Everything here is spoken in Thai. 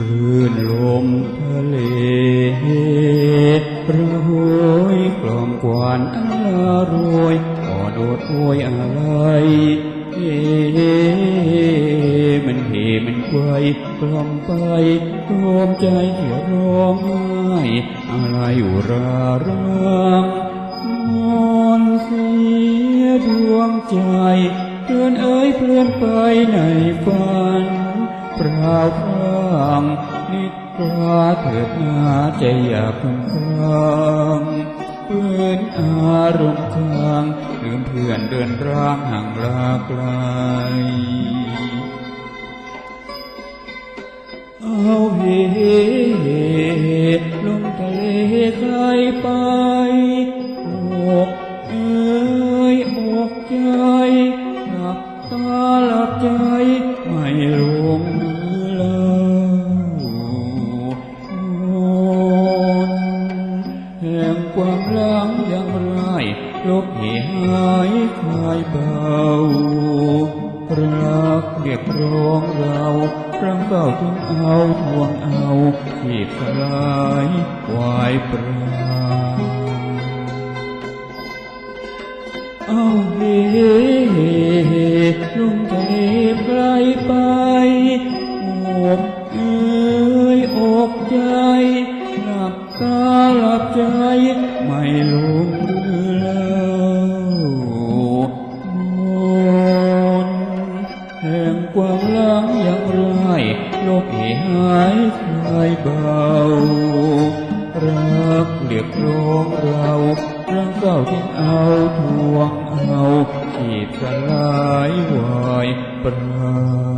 รื่นลมทะเลระหวยกล่อมกวานอารวยอ่อนโอดโวยอะไรเฮมันเฮมันไกวกล่อมไปกล่อมใจเสียร้องไห้อะไรอยู่รารังมอนเสียดวงใจเดินเอ้ยเพลื่อนไปในฝันเปล่าางนิตราเถิดนาใจอยากพังครางเพื่อนอารมณ์ทางลืมเพื่อนเดินร่างห่างลาไกลเอาเฮลงทะเลใครไปอกเอ้ยอกใจหลับตาหลับใจไม่ลง ห่งความหลังยังไรลบเหหายคลายเบารักเรียกร้องเราครั้งเก่าถึงเอาทวงเอาที่กลายวายปราเอาเฮลงทะเลไกลไป แห่งความล้างยางไล่ลบให้หายคลายเบา รักเรียกร้องเรารังเก้าที่เอาทวงเอาขีดสลายวายปรา